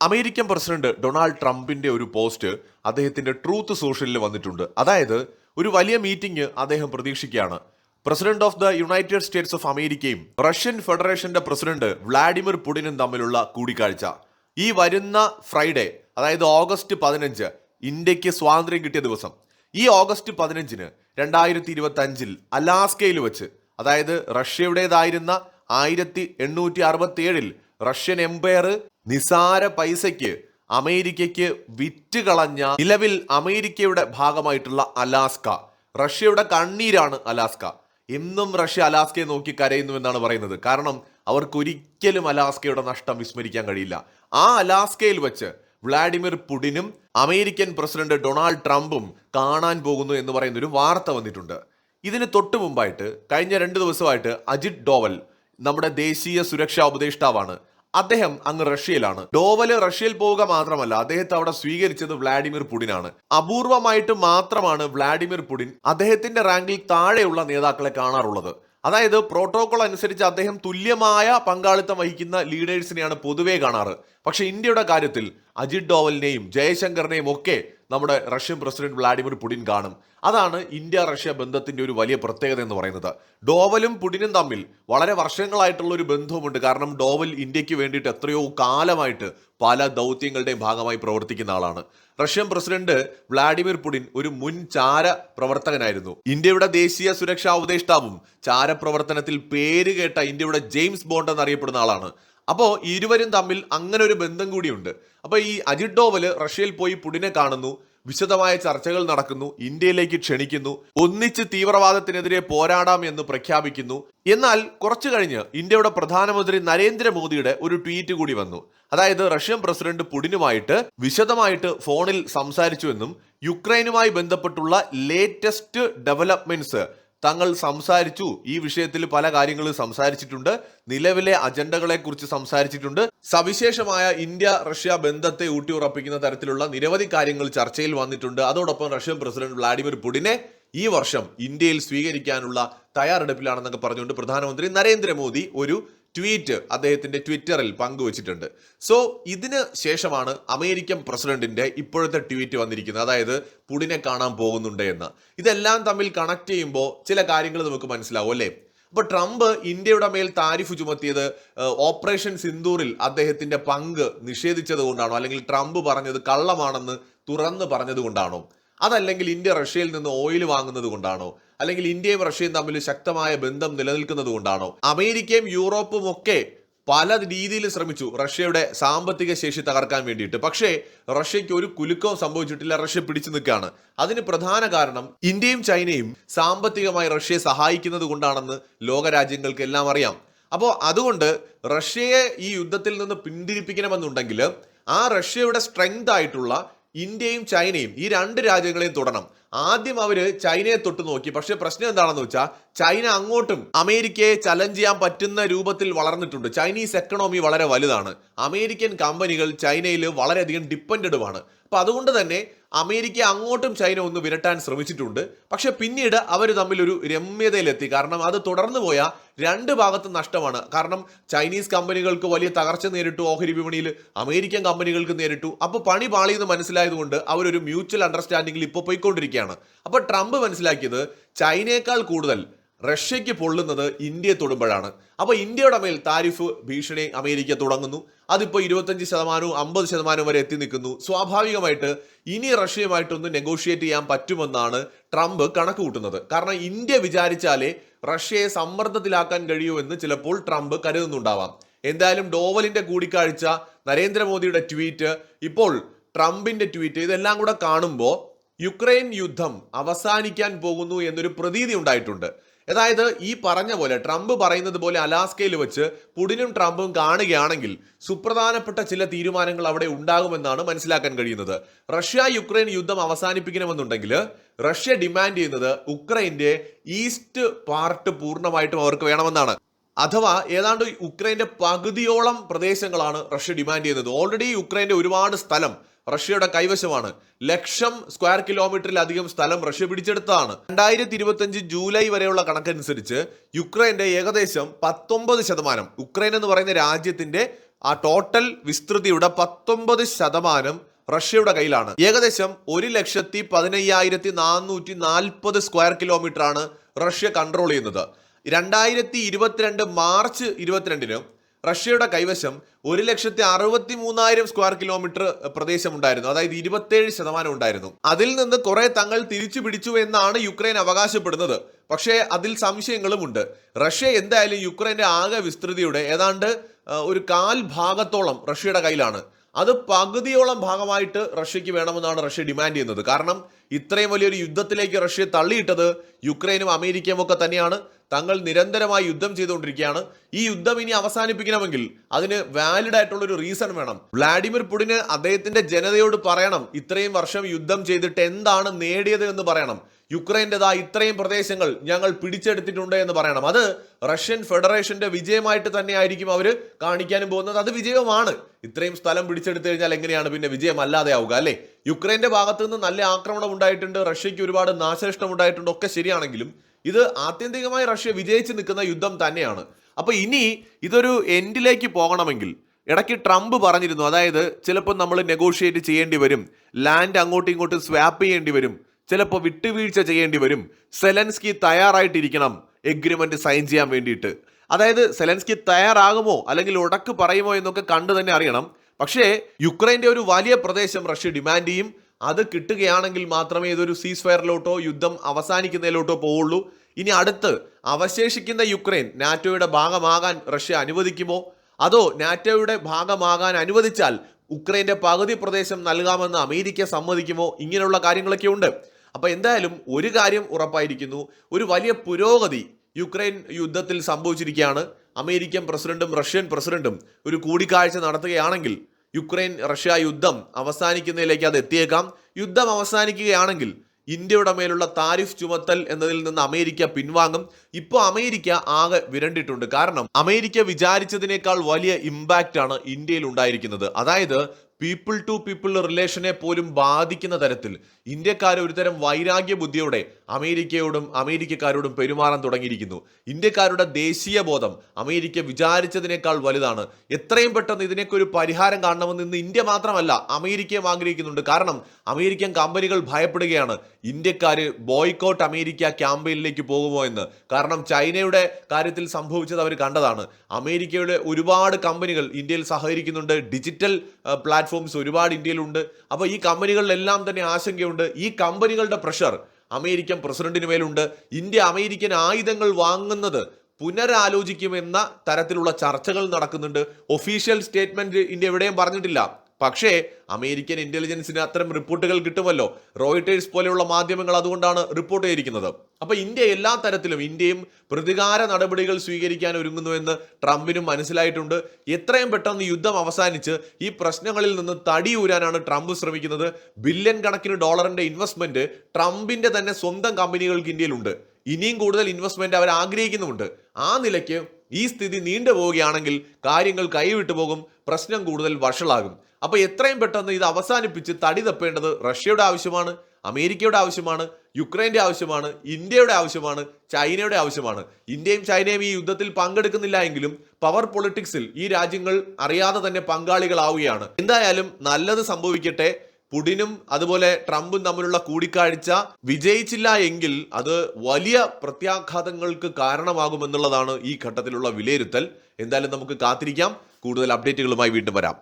American president Donald ട്രംപിന്റെ ഒരു post അദ്ദേഹത്തിന്റെ ട്രൂത്ത് സോഷ്യലിൽ വന്നിട്ടുണ്ട്. അതായത് ഒരു വലിയ മീറ്റിംഗ് അദ്ദേഹം പ്രതീക്ഷിക്കുകയാണ്. President of the United States of അമേരിക്കയും റഷ്യൻ ഫെഡറേഷന്റെ പ്രസിഡന്റ് വ്ളാഡിമിർ പുടിനും തമ്മിലുള്ള കൂടിക്കാഴ്ച. ഈ വരുന്ന ഫ്രൈഡേ അതായത് ഓഗസ്റ്റ് പതിനഞ്ച് ഇന്ത്യയ്ക്ക് സ്വാതന്ത്ര്യം കിട്ടിയ ദിവസം. ഈ ഓഗസ്റ്റ് പതിനഞ്ചിന് രണ്ടായിരത്തി ഇരുപത്തി അഞ്ചിൽ അലാസ്കയിൽ വെച്ച് അതായത് റഷ്യയുടേതായിരുന്ന ആയിരത്തി എണ്ണൂറ്റി അറുപത്തി ഏഴിൽ റഷ്യൻ എംപയർ നിസാര പൈസയ്ക്ക് അമേരിക്കയ്ക്ക് വിറ്റ് കളഞ്ഞ നിലവിൽ അമേരിക്കയുടെ ഭാഗമായിട്ടുള്ള അലാസ്ക. റഷ്യയുടെ കണ്ണീരാണ് അലാസ്ക. എന്നും റഷ്യ അലാസ്കയെ നോക്കി കരയുന്നു എന്നാണ് പറയുന്നത്. കാരണം അവർക്കൊരിക്കലും അലാസ്കയുടെ നഷ്ടം വിസ്മരിക്കാൻ കഴിയില്ല. ആ അലാസ്കയിൽ വെച്ച് വ്ളാഡിമിർ പുടിനും അമേരിക്കൻ പ്രസിഡന്റ് ഡൊണാൾഡ് ട്രംപും കാണാൻ പോകുന്നു എന്ന് പറയുന്ന ഒരു വാർത്ത വന്നിട്ടുണ്ട്. ഇതിന് തൊട്ട് മുമ്പായിട്ട് കഴിഞ്ഞ രണ്ട് ദിവസമായിട്ട് അജിത് ഡോവൽ നമ്മുടെ ദേശീയ സുരക്ഷാ ഉപദേഷ്ടാവാണ്. അദ്ദേഹം അങ്ങ് റഷ്യയിലാണ്. ഡോവൽ റഷ്യയിൽ പോവുക മാത്രമല്ല അദ്ദേഹത്തെ അവിടെ സ്വീകരിച്ചത് വ്ളാഡിമിർ പുടിനാണ്. അപൂർവമായിട്ട് മാത്രമാണ് വ്ളാഡിമിർ പുടിൻ അദ്ദേഹത്തിന്റെ റാങ്കിൽ താഴെയുള്ള നേതാക്കളെ കാണാറുള്ളത്. അതായത് പ്രോട്ടോകോൾ അനുസരിച്ച് അദ്ദേഹം തുല്യമായ പങ്കാളിത്തം വഹിക്കുന്ന ലീഡേഴ്സിനെയാണ് പൊതുവേ കാണാറ്. പക്ഷെ ഇന്ത്യയുടെ കാര്യത്തിൽ അജിത് ഡോവലിനെയും ജയശങ്കറിനെയും ഒക്കെ നമ്മുടെ റഷ്യൻ പ്രസിഡന്റ് വ്ളാഡിമിർ പുടിൻ കാണും. അതാണ് ഇന്ത്യ റഷ്യ ബന്ധത്തിന്റെ ഒരു വലിയ പ്രത്യേകത എന്ന് പറയുന്നത്. ഡോവലും പുടിനും തമ്മിൽ വളരെ വർഷങ്ങളായിട്ടുള്ള ഒരു ബന്ധവുമുണ്ട്. കാരണം ഡോവൽ ഇന്ത്യയ്ക്ക് വേണ്ടിയിട്ട് എത്രയോ കാലമായിട്ട് പല ദൗത്യങ്ങളുടെയും ഭാഗമായി പ്രവർത്തിക്കുന്ന ആളാണ്. റഷ്യൻ പ്രസിഡന്റ് വ്ളാഡിമിർ പുടിൻ ഒരു മുൻ ചാര പ്രവർത്തകനായിരുന്നു. ഇന്ത്യയുടെ ദേശീയ സുരക്ഷാ ഉപദേഷ്ടാവും ചാരപ്രവർത്തനത്തിൽ പേര് കേട്ട ഇന്ത്യയുടെ ജെയിംസ് ബോണ്ട് എന്നറിയപ്പെടുന്ന ആളാണ്. അപ്പോൾ ഇരുവരും തമ്മിൽ അങ്ങനെ ഒരു ബന്ധം കൂടിയുണ്ട്. അപ്പോൾ ഈ അജിത് ഡോവൽ റഷ്യയിൽ പോയി പുടിനെ കാണുന്നു വിശദമായ ചർച്ചകൾ നടക്കുന്നു ഇന്ത്യയിലേക്ക് ക്ഷണിക്കുന്നു ഒന്നിച്ച് തീവ്രവാദത്തിനെതിരെ പോരാടാം എന്ന് പ്രഖ്യാപിക്കുന്നു. എന്നാൽ കുറച്ചു കഴിഞ്ഞ് ഇന്ത്യയുടെ പ്രധാനമന്ത്രി നരേന്ദ്രമോദിയുടെ ഒരു ട്വീറ്റ് കൂടി വന്നു. അതായത് റഷ്യൻ പ്രസിഡന്റ് പുടിനുമായിട്ട് വിശദമായിട്ട് ഫോണിൽ സംസാരിച്ചുവെന്നും യുക്രൈനുമായി ബന്ധപ്പെട്ടുള്ള ലേറ്റസ്റ്റ് ഡെവലപ്മെന്റ്സ് തങ്ങൾ സംസാരിച്ചു. ഈ വിഷയത്തിൽ പല കാര്യങ്ങളും സംസാരിച്ചിട്ടുണ്ട്. നിലവിലെ അജണ്ടകളെ കുറിച്ച് സംസാരിച്ചിട്ടുണ്ട്. സവിശേഷമായ ഇന്ത്യ റഷ്യ ബന്ധത്തെ ഊട്ടിയുറപ്പിക്കുന്ന തരത്തിലുള്ള നിരവധി കാര്യങ്ങൾ ചർച്ചയിൽ വന്നിട്ടുണ്ട്. അതോടൊപ്പം റഷ്യൻ പ്രസിഡന്റ് വ്ളാഡിമിർ പുടിനെ ഈ വർഷം ഇന്ത്യയിൽ സ്വീകരിക്കാനുള്ള തയ്യാറെടുപ്പിലാണെന്നൊക്കെ പറഞ്ഞുകൊണ്ട് പ്രധാനമന്ത്രി നരേന്ദ്രമോദി ഒരു ട്വീറ്റ് അദ്ദേഹത്തിന്റെ ട്വിറ്ററിൽ പങ്കുവച്ചിട്ടുണ്ട്. സോ ഇതിന് ശേഷമാണ് അമേരിക്കൻ പ്രസിഡന്റിന്റെ ഇപ്പോഴത്തെ ട്വീറ്റ് വന്നിരിക്കുന്നത്. അതായത് പുടിനെ കാണാൻ പോകുന്നുണ്ട് എന്ന്. ഇതെല്ലാം തമ്മിൽ കണക്ട് ചെയ്യുമ്പോൾ ചില കാര്യങ്ങൾ നമുക്ക് മനസ്സിലാവും അല്ലേ? അപ്പൊ ട്രംപ് ഇന്ത്യയുടെ മേൽ താരിഫ് ചുമത്തിയത് ഓപ്പറേഷൻ സിന്ദൂറിൽ അദ്ദേഹത്തിന്റെ പങ്ക് നിഷേധിച്ചത് കൊണ്ടാണോ? അല്ലെങ്കിൽ ട്രംപ് പറഞ്ഞത് കള്ളമാണെന്ന് തുറന്ന് പറഞ്ഞത് കൊണ്ടാണോ? അതല്ലെങ്കിൽ ഇന്ത്യ റഷ്യയിൽ നിന്ന് ഓയിൽ വാങ്ങുന്നത് കൊണ്ടാണോ? അല്ലെങ്കിൽ ഇന്ത്യയും റഷ്യയും തമ്മിൽ ശക്തമായ ബന്ധം നിലനിൽക്കുന്നത് കൊണ്ടാണോ? അമേരിക്കയും യൂറോപ്പും ഒക്കെ പല രീതിയിൽ ശ്രമിച്ചു റഷ്യയുടെ സാമ്പത്തിക ശേഷി തകർക്കാൻ വേണ്ടിയിട്ട്. പക്ഷേ റഷ്യയ്ക്ക് ഒരു കുലുക്കവും സംഭവിച്ചിട്ടില്ല. റഷ്യ പിടിച്ചു നിൽക്കുകയാണ്. അതിന് പ്രധാന കാരണം ഇന്ത്യയും ചൈനയും സാമ്പത്തികമായി റഷ്യയെ സഹായിക്കുന്നത് കൊണ്ടാണെന്ന് ലോകരാജ്യങ്ങൾക്ക് എല്ലാം അറിയാം. അപ്പോൾ അതുകൊണ്ട് റഷ്യയെ ഈ യുദ്ധത്തിൽ നിന്ന് പിന്തിരിപ്പിക്കണമെന്നുണ്ടെങ്കിൽ ആ റഷ്യയുടെ സ്ട്രെങ്ത് ആയിട്ടുള്ള ഇന്ത്യയും ചൈനയും ഈ രണ്ട് രാജ്യങ്ങളെയും തൊടണം. ആദ്യം അവർ ചൈനയെ തൊട്ട് നോക്കി. പക്ഷെ പ്രശ്നം എന്താണെന്ന് വെച്ചാൽ ചൈന അങ്ങോട്ടും അമേരിക്കയെ ചലഞ്ച് ചെയ്യാൻ പറ്റുന്ന രൂപത്തിൽ വളർന്നിട്ടുണ്ട്. ചൈനീസ് എക്കണോമി വളരെ വലുതാണ്. അമേരിക്കൻ കമ്പനികൾ ചൈനയിൽ വളരെയധികം ഡിപ്പെൻഡഡുമാണ് അപ്പൊ അതുകൊണ്ട് തന്നെ അമേരിക്ക അങ്ങോട്ടും ചൈന ഒന്ന് വിരട്ടാൻ ശ്രമിച്ചിട്ടുണ്ട്. പക്ഷെ പിന്നീട് അവർ തമ്മിൽ ഒരു രമ്യതയിലെത്തി. കാരണം അത് തുടർന്നു പോയ രണ്ട് ഭാഗത്തും നഷ്ടമാണ്. കാരണം ചൈനീസ് കമ്പനികൾക്ക് വലിയ തകർച്ച നേരിട്ടു. ഓഹരി വിപണിയിൽ അമേരിക്കൻ കമ്പനികൾക്ക് നേരിട്ടു. അപ്പോൾ പണി പാളിയെന്ന് മനസ്സിലായതുകൊണ്ട് അവരൊരു മ്യൂച്വൽ അണ്ടർസ്റ്റാൻഡിങ്ങിൽ ഇപ്പോൾ പോയിക്കൊണ്ടിരിക്കുകയാണ്. അപ്പോൾ ട്രംപ് മനസ്സിലാക്കിയത് ചൈനയേക്കാൾ കൂടുതൽ റഷ്യയ്ക്ക് പൊള്ളുന്നത് ഇന്ത്യയെ തൊടുമ്പോഴാണ്. അപ്പോൾ ഇന്ത്യയുടെ മേൽ താരിഫ് ഭീഷണി അമേരിക്ക തുടങ്ങുന്നു. അതിപ്പോൾ ഇരുപത്തഞ്ച് ശതമാനവും അമ്പത് ശതമാനവും വരെ എത്തി നിൽക്കുന്നു. സ്വാഭാവികമായിട്ട് ഇനി റഷ്യയുമായിട്ടൊന്ന് നെഗോഷിയേറ്റ് ചെയ്യാൻ പറ്റുമെന്നാണ് ട്രംപ് കണക്ക് കൂട്ടുന്നത് കാരണം ഇന്ത്യ വിചാരിച്ചാലേ റഷ്യയെ സമ്മർദ്ദത്തിലാക്കാൻ കഴിയൂ എന്ന് ചിലപ്പോൾ ട്രംപ് കരുതുന്നുണ്ടാവാം. എന്തായാലും ഡോവലിന്റെ കൂടിക്കാഴ്ച നരേന്ദ്രമോദിയുടെ ട്വീറ്റ് ഇപ്പോൾ ട്രംപിന്റെ ട്വീറ്റ് ഇതെല്ലാം കൂടെ കാണുമ്പോൾ യുക്രൈൻ യുദ്ധം അവസാനിക്കാൻ പോകുന്നു എന്നൊരു പ്രതീതി ഉണ്ടായിട്ടുണ്ട്. അതായത് ഈ പറഞ്ഞ പോലെ ട്രംപ് പറയുന്നത് പോലെ അലാസ്കയിൽ വെച്ച് പുടിനും ട്രംപും കാണുകയാണെങ്കിൽ സുപ്രധാനപ്പെട്ട ചില തീരുമാനങ്ങൾ അവിടെ ഉണ്ടാകുമെന്നാണ് മനസ്സിലാക്കാൻ കഴിയുന്നത്. റഷ്യ യുക്രൈൻ യുദ്ധം അവസാനിപ്പിക്കണമെന്നുണ്ടെങ്കിൽ റഷ്യ ഡിമാൻഡ് ചെയ്യുന്നത് ഉക്രൈന്റെ ഈസ്റ്റ് പാർട്ട് പൂർണമായിട്ടും അവർക്ക് വേണമെന്നാണ്. അഥവാ ഏതാണ്ട് ഉക്രൈന്റെ പകുതിയോളം പ്രദേശങ്ങളാണ് റഷ്യ ഡിമാൻഡ് ചെയ്യുന്നത്. ഓൾറെഡി ഉക്രൈന്റെ ഒരുപാട് സ്ഥലം റഷ്യയുടെ കൈവശമാണ്. ലക്ഷം സ്ക്വയർ കിലോമീറ്ററിലധികം സ്ഥലം റഷ്യ പിടിച്ചെടുത്തതാണ് രണ്ടായിരത്തി ഇരുപത്തഞ്ച് ജൂലൈ വരെയുള്ള കണക്കനുസരിച്ച് യുക്രൈന്റെ ഏകദേശം പത്തൊമ്പത് ശതമാനം ഉക്രൈൻ എന്ന് പറയുന്ന രാജ്യത്തിന്റെ ആ ടോട്ടൽ വിസ്തൃതിയുടെ പത്തൊമ്പത് ശതമാനം റഷ്യയുടെ കയ്യിലാണ്. ഏകദേശം ഒരു ലക്ഷത്തി പതിനയ്യായിരത്തി നാനൂറ്റി നാൽപ്പത് സ്ക്വയർ കിലോമീറ്റർ ആണ് റഷ്യ കൺട്രോൾ ചെയ്യുന്നത്. രണ്ടായിരത്തി ഇരുപത്തിരണ്ട് മാർച്ച് ഇരുപത്തിരണ്ടിന് റഷ്യയുടെ കൈവശം ഒരു ലക്ഷത്തി അറുപത്തി മൂന്നായിരം സ്ക്വയർ കിലോമീറ്റർ പ്രദേശം ഉണ്ടായിരുന്നു അതായത് ഇരുപത്തേഴ് ശതമാനം ഉണ്ടായിരുന്നു. അതിൽ നിന്ന് കുറെ തങ്ങൾ തിരിച്ചു പിടിച്ചു എന്നാണ് യുക്രൈൻ അവകാശപ്പെടുന്നത്. പക്ഷേ അതിൽ സംശയങ്ങളുമുണ്ട് റഷ്യ എന്തായാലും യുക്രൈന്റെ ആകെ വിസ്തൃതിയുടെ ഏതാണ്ട് ഒരു കാൽ ഭാഗത്തോളം റഷ്യയുടെ കയ്യിലാണ്. അത് പകുതിയോളം ഭാഗമായിട്ട് റഷ്യക്ക് വേണമെന്നാണ് റഷ്യ ഡിമാൻഡ് ചെയ്യുന്നത്. കാരണം ഇത്രയും വലിയൊരു യുദ്ധത്തിലേക്ക് റഷ്യ തള്ളിയിട്ടത് യുക്രൈനും അമേരിക്കയും ഒക്കെ തന്നെയാണ്. തങ്ങൾ നിരന്തരമായി യുദ്ധം ചെയ്തുകൊണ്ടിരിക്കുകയാണ്. ഈ യുദ്ധം ഇനി അവസാനിപ്പിക്കണമെങ്കിൽ അതിന് വാലിഡ് ആയിട്ടുള്ള ഒരു റീസൺ വേണം. വ്ളാഡിമിർ പുടിന് അദ്ദേഹത്തിന്റെ ജനതയോട് പറയണം ഇത്രയും വർഷം യുദ്ധം ചെയ്തിട്ട് എന്താണ് നേടിയത് എന്ന് പറയണം. യുക്രൈന്റെതാ ഇത്രയും പ്രദേശങ്ങൾ ഞങ്ങൾ പിടിച്ചെടുത്തിട്ടുണ്ട് എന്ന് പറയണം. അത് റഷ്യൻ ഫെഡറേഷന്റെ വിജയമായിട്ട് തന്നെയായിരിക്കും അവർ കാണിക്കാനും പോകുന്നത്. അത് വിജയമാണ്. ഇത്രയും സ്ഥലം പിടിച്ചെടുത്തു കഴിഞ്ഞാൽ എങ്ങനെയാണ് പിന്നെ വിജയം അല്ലാതെ ആവുക അല്ലേ? യുക്രൈന്റെ ഭാഗത്തു നിന്ന് നല്ല ആക്രമണം ഉണ്ടായിട്ടുണ്ട് റഷ്യക്ക് ഒരുപാട് നാശനഷ്ടം ഉണ്ടായിട്ടുണ്ട് ഒക്കെ ശരിയാണെങ്കിലും ഇത് ആത്യന്തികമായി റഷ്യ വിജയിച്ച് നിൽക്കുന്ന യുദ്ധം തന്നെയാണ്. അപ്പോൾ ഇനി ഇതൊരു എൻഡിലേക്ക് പോകണമെങ്കിൽ ഇടയ്ക്ക് ട്രംപ് പറഞ്ഞിരുന്നു അതായത് ചിലപ്പോൾ നമ്മൾ നെഗോഷിയേറ്റ് ചെയ്യേണ്ടി വരും ലാൻഡ് അങ്ങോട്ടും ഇങ്ങോട്ടും സ്വാപ്പ് ചെയ്യേണ്ടി വരും ചിലപ്പോൾ വിട്ടുവീഴ്ച ചെയ്യേണ്ടി വരും സെലൻസ്കി തയ്യാറായിട്ടിരിക്കണം എഗ്രിമെന്റ് സൈൻ ചെയ്യാൻ വേണ്ടിയിട്ട്. അതായത് സെലൻസ്കി തയ്യാറാകുമോ അല്ലെങ്കിൽ ഉടക്ക് പറയുമോ എന്നൊക്കെ കണ്ടു തന്നെ അറിയണം. പക്ഷേ യുക്രൈന്റെ ഒരു വലിയ പ്രദേശം റഷ്യ ഡിമാൻഡ് ചെയ്യും അത് കിട്ടുകയാണെങ്കിൽ മാത്രമേ ഇതൊരു സീസ് ഫയറിലോട്ടോ യുദ്ധം അവസാനിക്കുന്നതിലോട്ടോ പോവുള്ളൂ. ഇനി അടുത്ത് അവശേഷിക്കുന്ന യുക്രൈൻ നാറ്റോയുടെ ഭാഗമാകാൻ റഷ്യ അനുവദിക്കുമോ? അതോ നാറ്റോയുടെ ഭാഗമാകാൻ അനുവദിച്ചാൽ ഉക്രൈന്റെ പകുതി പ്രദേശം നൽകാമെന്ന് അമേരിക്ക സമ്മതിക്കുമോ? ഇങ്ങനെയുള്ള കാര്യങ്ങളൊക്കെ ഉണ്ട് അപ്പോൾ എന്തായാലും ഒരു കാര്യം ഉറപ്പായിരിക്കുന്നു. ഒരു വലിയ പുരോഗതി യുക്രൈൻ യുദ്ധത്തിൽ സംഭവിച്ചിരിക്കുകയാണ്. അമേരിക്കൻ പ്രസിഡന്റും റഷ്യൻ പ്രസിഡന്റും ഒരു കൂടിക്കാഴ്ച നടത്തുകയാണെങ്കിൽ യുക്രൈൻ റഷ്യ യുദ്ധം അവസാനിക്കുന്നതിലേക്ക് അത് എത്തിയേക്കാം. യുദ്ധം അവസാനിക്കുകയാണെങ്കിൽ ഇന്ത്യയുടെ മേലുള്ള താരിഫ് ചുമത്തൽ എന്നതിൽ നിന്ന് അമേരിക്ക പിൻവാങ്ങും. ഇപ്പോൾ അമേരിക്ക ആകെ വിരണ്ടിട്ടുണ്ട്. കാരണം അമേരിക്ക വിചാരിച്ചതിനേക്കാൾ വലിയ ഇമ്പാക്റ്റ് ആണ് ഇന്ത്യയിൽ ഉണ്ടായിരിക്കുന്നത്. അതായത് പീപ്പിൾ ടു പീപ്പിൾ റിലേഷനെ പോലും ബാധിക്കുന്ന തരത്തിൽ ഇന്ത്യക്കാർ ഒരുതരം വൈരാഗ്യ ബുദ്ധിയോടെ അമേരിക്കയോടും അമേരിക്കക്കാരോടും പെരുമാറാൻ തുടങ്ങിയിരിക്കുന്നു. ഇന്ത്യക്കാരുടെ ദേശീയ ബോധം അമേരിക്ക വിചാരിച്ചതിനേക്കാൾ വലുതാണ്. എത്രയും പെട്ടെന്ന് ഇതിനൊക്കെ ഒരു പരിഹാരം കാണണമെന്ന് ഇന്ന് ഇന്ത്യ മാത്രമല്ല അമേരിക്കയും ആഗ്രഹിക്കുന്നുണ്ട്. കാരണം അമേരിക്കൻ കമ്പനികൾ ഭയപ്പെടുകയാണ് ഇന്ത്യക്കാർ ബോയ്ക്കോട്ട് അമേരിക്ക ക്യാമ്പയിനിലേക്ക് പോകുമോ എന്ന്. കാരണം ചൈനയുടെ കാര്യത്തിൽ സംഭവിച്ചത് അവർ കണ്ടതാണ്. അമേരിക്കയുടെ ഒരുപാട് കമ്പനികൾ ഇന്ത്യയിൽ സഹകരിക്കുന്നുണ്ട്. ഡിജിറ്റൽ പ്ലാറ്റ്ഫോംസ് ഒരുപാട് ഇന്ത്യയിലുണ്ട്. അപ്പോൾ ഈ കമ്പനികളിലെല്ലാം തന്നെ ആശങ്കയുണ്ട്. ഈ കമ്പനികളുടെ പ്രഷർ അമേരിക്കൻ പ്രസിഡന്റിന് മേലുണ്ട്. ഇന്ത്യ അമേരിക്കൻ ആയുധങ്ങൾ വാങ്ങുന്നത് പുനരാലോചിക്കുമെന്ന തരത്തിലുള്ള ചർച്ചകൾ നടക്കുന്നുണ്ട്. ഒഫീഷ്യൽ സ്റ്റേറ്റ്മെന്റ് ഇന്ത്യ എവിടെയും പറഞ്ഞിട്ടില്ല. പക്ഷേ അമേരിക്കൻ ഇന്റലിജൻസിന് അത്തരം റിപ്പോർട്ടുകൾ കിട്ടുമല്ലോ. റോയിട്ടേഴ്സ് പോലെയുള്ള മാധ്യമങ്ങൾ അതുകൊണ്ടാണ് റിപ്പോർട്ട് ചെയ്തിരിക്കുന്നത്. അപ്പൊ ഇന്ത്യ എല്ലാ തരത്തിലും ഇന്ത്യയും പ്രതികാര നടപടികൾ സ്വീകരിക്കാൻ ഒരുങ്ങുന്നുവെന്ന് ട്രംപിനും മനസ്സിലായിട്ടുണ്ട്. എത്രയും പെട്ടെന്ന് യുദ്ധം അവസാനിച്ച് ഈ പ്രശ്നങ്ങളിൽ നിന്ന് തടിയൂരാനാണ് ട്രംപ് ശ്രമിക്കുന്നത്. ബില്യൺ കണക്കിന് ഡോളറിന്റെ ഇൻവെസ്റ്റ്മെന്റ് ട്രംപിന്റെ തന്നെ സ്വന്തം കമ്പനികൾക്ക് ഇന്ത്യയിലുണ്ട്. ഇനിയും കൂടുതൽ ഇൻവെസ്റ്റ്മെന്റ് അവർ ആഗ്രഹിക്കുന്നുമുണ്ട്. ആ നിലയ്ക്ക് ഈ സ്ഥിതി നീണ്ടു പോവുകയാണെങ്കിൽ കാര്യങ്ങൾ കൈവിട്ടു പോകും പ്രശ്നം കൂടുതൽ വഷളാകും. അപ്പോൾ എത്രയും പെട്ടെന്ന് ഇത് അവസാനിപ്പിച്ച് തടി തപ്പേണ്ടത് റഷ്യയുടെ ആവശ്യമാണ് അമേരിക്കയുടെ ആവശ്യമാണ് യുക്രൈന്റെ ആവശ്യമാണ് ഇന്ത്യയുടെ ആവശ്യമാണ് ചൈനയുടെ ആവശ്യമാണ്. ഇന്ത്യയും ചൈനയും ഈ യുദ്ധത്തിൽ പങ്കെടുക്കുന്നില്ല എങ്കിലും പവർ പൊളിറ്റിക്സിൽ ഈ രാജ്യങ്ങൾ അറിയാതെ തന്നെ പങ്കാളികളാവുകയാണ്. എന്തായാലും നല്ലത് സംഭവിക്കട്ടെ. പുടിനും അതുപോലെ ട്രംപും തമ്മിലുള്ള കൂടിക്കാഴ്ച വിജയിച്ചില്ല എങ്കിൽ അത് വലിയ പ്രത്യാഘാതങ്ങൾക്ക് കാരണമാകുമെന്നുള്ളതാണ് ഈ ഘട്ടത്തിലുള്ള വിലയിരുത്തൽ. എന്തായാലും നമുക്ക് കാത്തിരിക്കാം. കൂടുതൽ അപ്ഡേറ്റുകളുമായി വീണ്ടും വരാം.